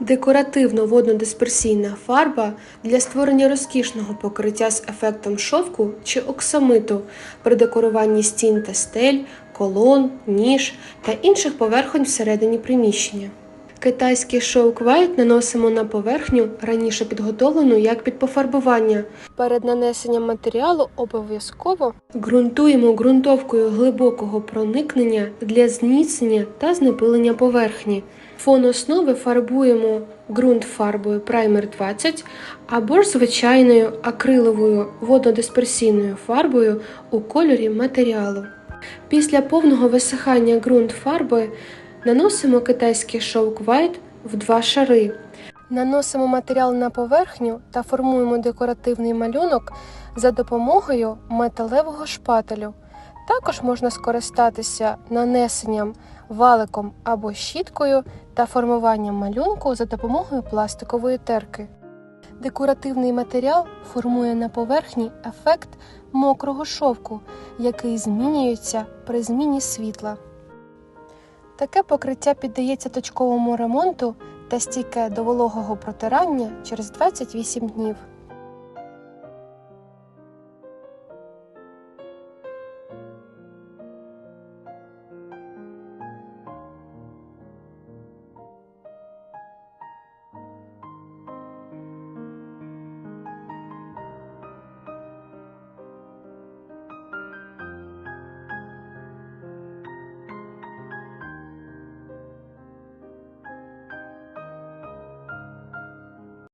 Декоративно воднодисперсійна фарба для створення розкішного покриття з ефектом шовку чи оксамиту при декоруванні стін та стель, колон, ніж та інших поверхонь всередині приміщення. Китайський шовк вайт наносимо на поверхню, раніше підготовлену як під пофарбування. Перед нанесенням матеріалу обов'язково ґрунтуємо ґрунтовкою глибокого проникнення для зміцнення та знепилення поверхні. Фон основи фарбуємо ґрунт фарбою Primer 20 або ж звичайною акриловою вододисперсійною фарбою у кольорі матеріалу. Після повного висихання ґрунт фарби наносимо китайський шовк White в два шари. Наносимо матеріал на поверхню та формуємо декоративний малюнок за допомогою металевого шпателю. Також можна скористатися нанесенням валиком або щіткою та формуванням малюнку за допомогою пластикової терки. Декоративний матеріал формує на поверхні ефект мокрого шовку, який змінюється при зміні світла. Таке покриття піддається точковому ремонту та стійке до вологого протирання через 28 днів.